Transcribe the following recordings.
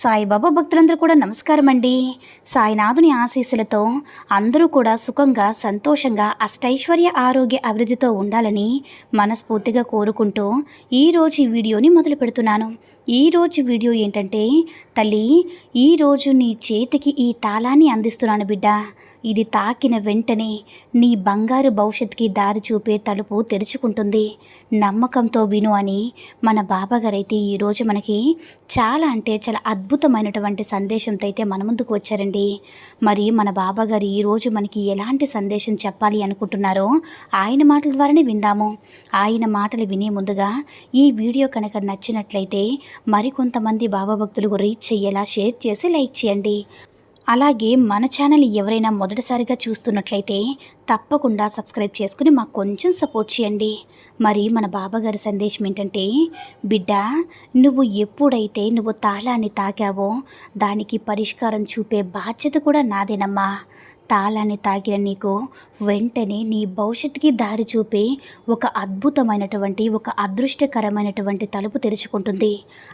సాయిబాబా భక్తులందరూ కూడా నమస్కారం అండి సాయినాథుని ఆశీస్సులతో అందరూ కూడా సుఖంగా సంతోషంగా అష్టైశ్వర్య ఆరోగ్య అభివృద్ధితో ఉండాలని మనస్ఫూర్తిగా కోరుకుంటూ ఈరోజు ఈ వీడియోని మొదలు పెడుతున్నాను. ఈరోజు వీడియో ఏంటంటే తల్లి ఈరోజు నీ చేతికి ఈ తాళాన్ని అందిస్తున్నాను బిడ్డ. ఇది తాకిన వెంటనే నీ బంగారు భవిష్యత్తుకి దారి చూపే తలుపు తెరుచుకుంటుంది. నమ్మకంతో విను అని మన బాబాగారైతే ఈరోజు మనకి చాలా అంటే చాలా అద్భుత అద్భుతమైనటువంటి సందేశంతో అయితే మన ముందుకు వచ్చారండి. మరి మన బాబాగారు ఈరోజు మనకి ఎలాంటి సందేశం చెప్పాలి అనుకుంటున్నారో ఆయన మాటల ద్వారానే విందాము. ఆయన మాటలు వినే ముందుగా ఈ వీడియో కనుక నచ్చినట్లయితే మరికొంతమంది బాబా భక్తులకు రీచ్ అయ్యేలా షేర్ చేసి లైక్ చేయండి. అలాగే మన ఛానల్ ఎవరైనా మొదటిసారిగా చూస్తున్నట్లయితే తప్పకుండా సబ్స్క్రైబ్ చేసుకుని మాకు కొంచెం సపోర్ట్ చేయండి. మరి మన బాబాగారి సందేశం ఏంటంటే బిడ్డ నువ్వు ఎప్పుడైతే నువ్వు తాళాన్ని తాకావో దానికి పరిష్కారం చూపే బాధ్యత కూడా నాదేనమ్మా. తాళాన్ని తాకిన నీకు వెంటనే నీ భవిష్యత్తుకి దారి చూపి ఒక అద్భుతమైనటువంటి ఒక అదృష్టకరమైనటువంటి తలుపు తెరుచుకుంటుంది.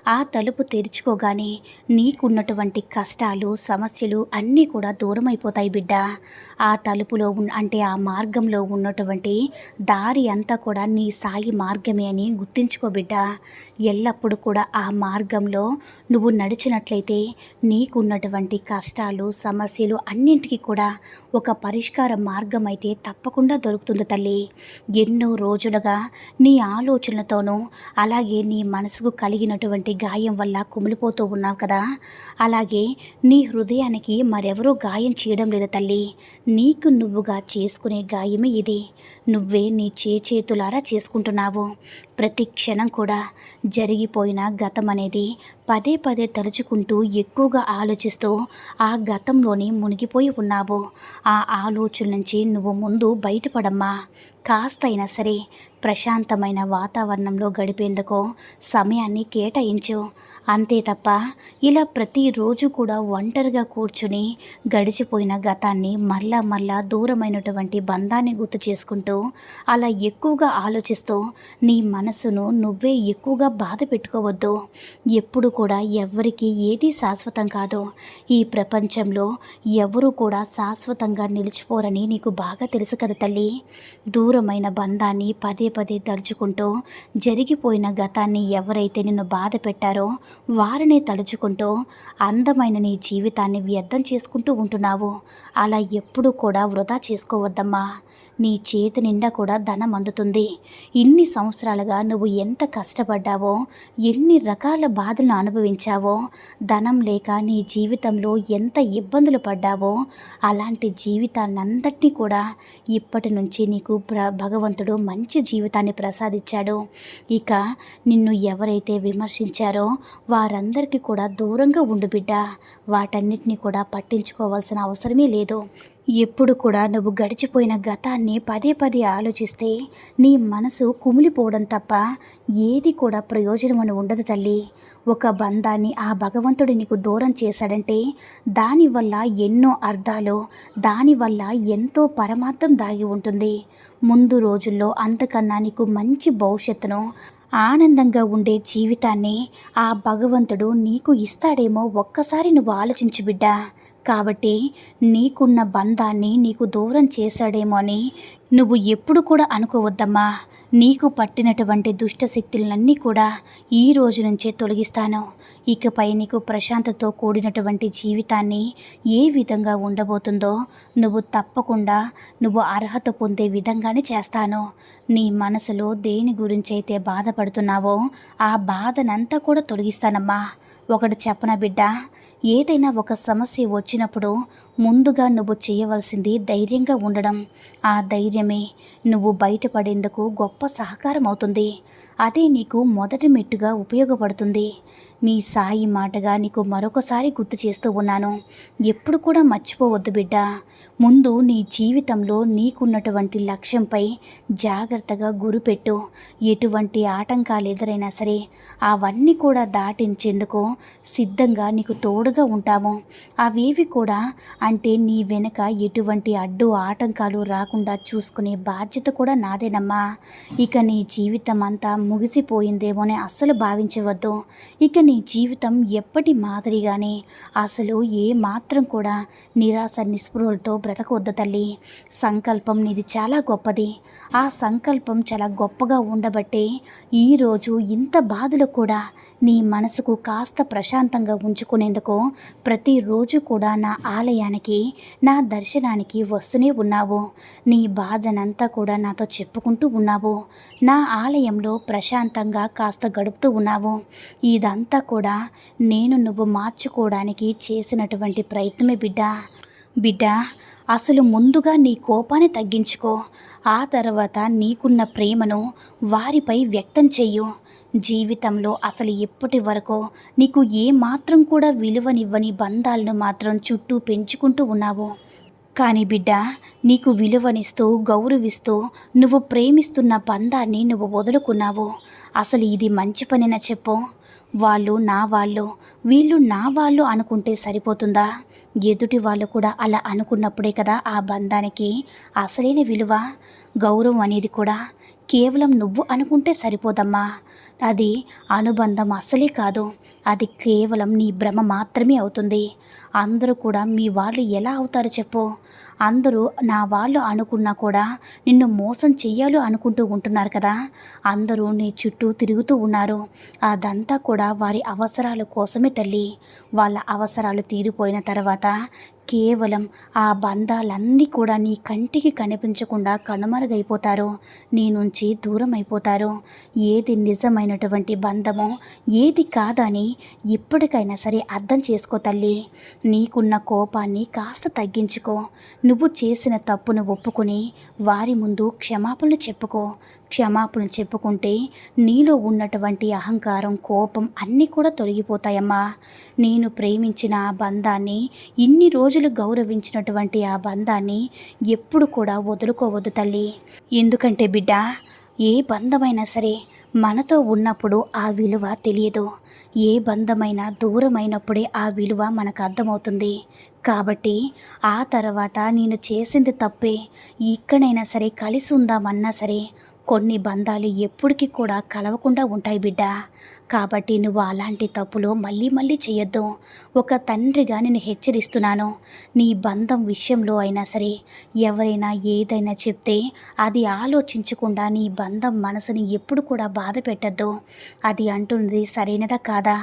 ఆ తలుపు తెరుచుకోగానే నీకున్నటువంటి కష్టాలు సమస్యలు అన్నీ కూడా దూరం అయిపోతాయి బిడ్డ. ఆ తలుపులో అంటే ఆ మార్గంలో ఉన్నటువంటి దారి అంతా కూడా నీ సాయి మార్గమే అని గుర్తించుకో బిడ్డ. ఎల్లప్పుడూ కూడా ఆ మార్గంలో నువ్వు నడిచినట్లయితే నీకున్నటువంటి కష్టాలు సమస్యలు అన్నింటికి కూడా ఒక పరిష్కార మార్గం అయితే తప్పకుండా దొరుకుతుంది తల్లి. ఎన్నో రోజులుగా నీ ఆలోచనలతోనూ అలాగే నీ మనసుకు కలిగినటువంటి గాయం వల్ల కుమిలిపోతూ ఉన్నావు కదా. అలాగే నీ హృదయానికి మరెవరూ గాయం చేయడం లేదు తల్లి. నీకు నువ్వుగా చేసుకునే గాయమే ఇది. నువ్వే నీ చేతులారా చేసుకుంటున్నావు. ప్రతి క్షణం కూడా జరిగిపోయిన గతం అనేది పదే పదే తలుచుకుంటూ ఎక్కువగా ఆలోచిస్తూ ఆ గతంలోనే మునిగిపోయి ఉన్నావు. ఆ ఆలోచన నుంచి నువ్వు ముందు బయటపడమ్మా. కాస్త అయినా సరే ప్రశాంతమైన వాతావరణంలో గడిపేందుకు సమయాన్ని కేటాయించు. అంతే తప్ప ఇలా ప్రతిరోజు కూడా ఒంటరిగా కూర్చుని గడిచిపోయిన గతాన్ని మళ్ళా మళ్ళా దూరమైనటువంటి బంధాన్ని గుర్తు చేసుకుంటూ అలా ఎక్కువగా ఆలోచిస్తూ నీ మనసును నువ్వే ఎక్కువగా బాధ పెట్టుకోవద్దు. ఎప్పుడు కూడా ఎవరికి ఏది శాశ్వతం కాదు. ఈ ప్రపంచంలో ఎవరు కూడా శాశ్వతంగా నిలిచిపోరని నీకు బాగా తెలుసు కదా తల్లి. దూరమైన బంధాన్ని పదే పదే తలుచుకుంటూ జరిగిపోయిన గతాన్ని ఎవరైతే నిన్ను బాధ పెట్టారో వారిని తలుచుకుంటూ అందమైన నీ జీవితాన్ని వ్యర్థం చేసుకుంటూ ఉంటున్నావు. అలా ఎప్పుడూ కూడా వృధా చేసుకోవద్దమ్మా. నీ చేతి నిండా కూడా ధనం అందుతుంది. ఇన్ని సంవత్సరాలుగా నువ్వు ఎంత కష్టపడ్డావో ఎన్ని రకాల బాధలను అనుభవించావో ధనం లేక నీ జీవితంలో ఎంత ఇబ్బందులు పడ్డావో అలాంటి జీవితాన్నంతటినీ కూడా ఇప్పటి నుంచి నీకు ప్ర భగవంతుడు మంచి జీవితం జీవితాన్ని ప్రసాదించాడు. ఇక నిన్ను ఎవరైతే విమర్శించారో వారందరికీ కూడా దూరంగా ఉండు బిడ్డ. వాటన్నిటిని కూడా పట్టించుకోవాల్సిన అవసరమే లేదు. ఎప్పుడు కూడా నువ్వు గడిచిపోయిన గతాన్ని పదే పదే ఆలోచిస్తే నీ మనసు కుమిలిపోవడం తప్ప ఏది కూడా ప్రయోజనం అని ఉండదు తల్లి. ఒక బంధాన్ని ఆ భగవంతుడు నీకు దూరం చేశాడంటే దానివల్ల ఎన్నో అర్థాలు దానివల్ల ఎంతో పరమార్థం దాగి ఉంటుంది. ముందు రోజుల్లో అంతకన్నా నీకు మంచి భవిష్యత్తును ఆనందంగా ఉండే జీవితాన్ని ఆ భగవంతుడు నీకు ఇస్తాడేమో ఒక్కసారి నువ్వు ఆలోచించు బిడ్డ. కాబట్టి నీకున్న బంధాన్ని నీకు దూరం చేశాడేమో అని నువ్వు ఎప్పుడు కూడా అనుకోవద్దమ్మా. నీకు పట్టినటువంటి దుష్ట శక్తులన్నీ కూడా ఈ రోజు నుంచే తొలగిస్తాను. ఇకపై నీకు ప్రశాంతతో కూడినటువంటి జీవితాన్ని ఏ విధంగా ఉండబోతుందో నువ్వు తప్పకుండా నువ్వు అర్హత పొందే విధంగానే చేస్తాను. నీ మనసులో దేని గురించి అయితే బాధపడుతున్నావో ఆ బాధనంతా కూడా తొలగిస్తానమ్మా. ఒకటి చెప్పన బిడ్డ ఏదైనా ఒక సమస్య వచ్చినప్పుడు ముందుగా నువ్వు చేయవలసింది ధైర్యంగా ఉండడం. ఆ ధైర్యమే నువ్వు బయటపడేందుకు గొప్ప సహకారం అవుతుంది అదే నీకు మొదటి మెట్టుగా ఉపయోగపడుతుంది. నీ సాయి మాటగా నీకు మరొకసారి గుర్తు చేస్తూ ఉన్నాను. ఎప్పుడు కూడా మర్చిపోవద్దు బిడ్డ. ముందు నీ జీవితంలో నీకున్నటువంటి లక్ష్యంపై జాగ్రత్తగా గురిపెట్టు. ఎటువంటి ఆటంకాలు ఎదురైనా సరే అవన్నీ కూడా దాటించేందుకు సిద్ధంగా నీకు తోడుగా ఉంటాము. అవేవి కూడా అంటే నీ వెనుక ఎటువంటి అడ్డు ఆటంకాలు రాకుండా చూసుకునే బాధ్యత కూడా నాదేనమ్మా. ఇక నీ జీవితం అంతా ముగిసిపోయిందేమోనే అస్సలు భావించవద్దు. ఇక నీ జీవితం ఎప్పటి మాదిరిగానే అసలు ఏ మాత్రం కూడా నిరాశ నిస్పృహలతో బ్రతకొద్దు తల్లి. సంకల్పం నీది చాలా గొప్పది. ఆ సంకల్పం చాలా గొప్పగా ఉండబట్టే ఈరోజు ఇంత బాధలు కూడా నీ మనసుకు కాస్త ప్రశాంతంగా ఉంచుకునేందుకు ప్రతిరోజు కూడా నా ఆలయాన్ని ఆలయానికి నా దర్శనానికి వస్తూనే ఉన్నావు. నీ బాధనంతా కూడా నాతో చెప్పుకుంటూ ఉన్నావు. నా ఆలయంలో ప్రశాంతంగా కాస్త గడుపుతూ ఉన్నావు. ఇదంతా కూడా నేను నువ్వు మార్చుకోవడానికి చేసినటువంటి ప్రయత్నమే బిడ్డ. బిడ్డ అసలు ముందుగా నీ కోపాన్ని తగ్గించుకో. ఆ తర్వాత నీకున్న ప్రేమను వారిపై వ్యక్తం చెయ్యు. జీవితంలో అసలు ఎప్పటి వరకు నీకు ఏ మాత్రం కూడా విలువనివ్వని బంధాలను మాత్రం చుట్టూ పెంచుకుంటూ ఉన్నావు. కానీ బిడ్డ నీకు విలువనిస్తూ గౌరవిస్తూ నువ్వు ప్రేమిస్తున్న బంధాన్ని నువ్వు వదులుకున్నావు. అసలు ఇది మంచి పనిన చెప్పు? వాళ్ళు నా వాళ్ళు వీళ్ళు నా వాళ్ళు అనుకుంటే సరిపోతుందా? ఎదుటి వాళ్ళు కూడా అలా అనుకున్నప్పుడే కదా ఆ బంధానికి అసలైన విలువ? గౌరవం అనేది కూడా కేవలం నువ్వు అనుకుంటే సరిపోదమ్మా. అది అనుబంధం అసలే కాదు. అది కేవలం నీ భ్రమ మాత్రమే అవుతుంది. అందరూ కూడా మీ వాళ్ళు ఎలా అవుతారు చెప్పు. అందరూ నా వాళ్ళు అనుకున్నా కూడా నిన్ను మోసం చెయ్యాలి అనుకుంటూ ఉంటున్నారు కదా. అందరూ నీ చుట్టూ తిరుగుతూ ఉన్నారు. అదంతా కూడా వారి అవసరాల కోసమే తల్లి. వాళ్ళ అవసరాలు తీరిపోయిన తర్వాత కేవలం ఆ బంధాలన్నీ కూడా నీ కంటికి కనిపించకుండా కనుమరుగైపోతారు. నీ నుంచి దూరం అయిపోతారు ఏది నిజమైనటువంటి బంధమో ఏది కాదని ఇప్పటికైనా సరే అర్థం చేసుకో తల్లి. నీకున్న కోపాన్ని కాస్త తగ్గించుకో. నువ్వు చేసిన తప్పును ఒప్పుకొని వారి ముందు క్షమాపణలు చెప్పుకో. క్షమాపణలు చెప్పుకుంటే నీలో ఉన్నటువంటి అహంకారం కోపం అన్నీ కూడా తొలగిపోతాయమ్మా. నేను ప్రేమించిన ఆ బంధాన్ని ఇన్ని రోజులు గౌరవించినటువంటి ఆ బంధాన్ని ఎప్పుడు కూడా వదులుకోవద్దు తల్లి. ఎందుకంటే బిడ్డ ఏ బంధమైనా సరే మనతో ఉన్నప్పుడు ఆ విలువ తెలియదు. ఏ బంధమైనా దూరమైనప్పుడే ఆ విలువ మనకు అర్థమవుతుంది. కాబట్టి ఆ తర్వాత నేను చేసింది తప్పే. ఇక్కడైనా సరే కలిసి ఉందామన్నా సరే కొన్ని బంధాలు ఎప్పటికీ కూడా కలవకుండా ఉంటాయి బిడ్డ. కాబట్టి నువ్వు అలాంటి తప్పులు మళ్ళీ మళ్ళీ చేయొద్దు ఒక తండ్రిగా నేను హెచ్చరిస్తున్నాను. నీ బంధం విషయంలో అయినా సరే ఎవరైనా ఏదైనా చెప్తే అది ఆలోచించకుండా నీ బంధం మనసుని ఎప్పుడు కూడా బాధ పెట్టద్దు. అది అంటున్నది సరైనదా కాదా?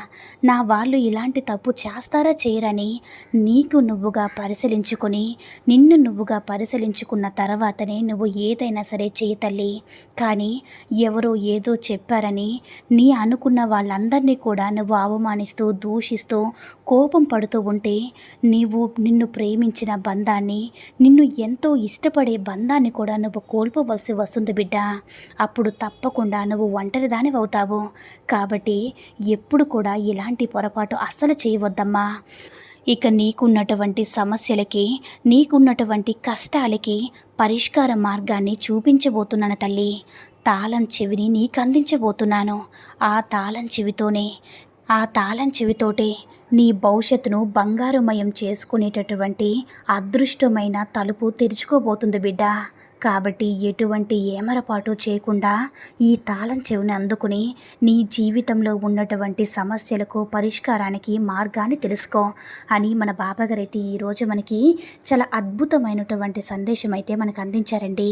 నా వాళ్ళు ఇలాంటి తప్పు చేస్తారా చేయరని నీకు నువ్వుగా పరిశీలించుకొని నిన్ను నువ్వుగా పరిశీలించుకున్న తర్వాతనే నువ్వు ఏదైనా సరే చేయతల్లి కానీ ఎవరో ఏదో చెప్పారని నీ అనుకున్న వాళ్ళందరినీ కూడా నువ్వు అవమానిస్తూ దూషిస్తూ కోపం పడుతూ ఉంటే నీవు నిన్ను ప్రేమించిన బంధాన్ని నిన్ను ఎంతో ఇష్టపడే బంధాన్ని కూడా నువ్వు కోల్పోవలసి వస్తుంది బిడ్డ. అప్పుడు తప్పకుండా నువ్వు ఒంటరిదాని అవుతావు. కాబట్టి ఎప్పుడు కూడా ఇలాంటి పొరపాటు అస్సలు చేయవద్దమ్మా. ఇక నీకున్నటువంటి సమస్యలకి నీకున్నటువంటి కష్టాలకి పరిష్కార మార్గాన్ని చూపించబోతున్నాను తల్లి. తాళం చెవిని నీకు అందించబోతున్నాను ఆ తాళం చెవితోనే ఆ తాళం చెవితోటే నీ భవిష్యత్తును బంగారుమయం చేసుకునేటటువంటి అదృష్టమైన తలుపు తెరుచుకోబోతుంది బిడ్డ. కాబట్టి ఎటువంటి ఏమరపాటు చేయకుండా ఈ తాళం చెవిని అందుకుని నీ జీవితంలో ఉన్నటువంటి సమస్యలకు పరిష్కారానికి మార్గాన్ని తెలుసుకో అని మన బాబాగారైతే ఈరోజు మనకి చాలా అద్భుతమైనటువంటి సందేశం అయితే మనకు అందించారండి.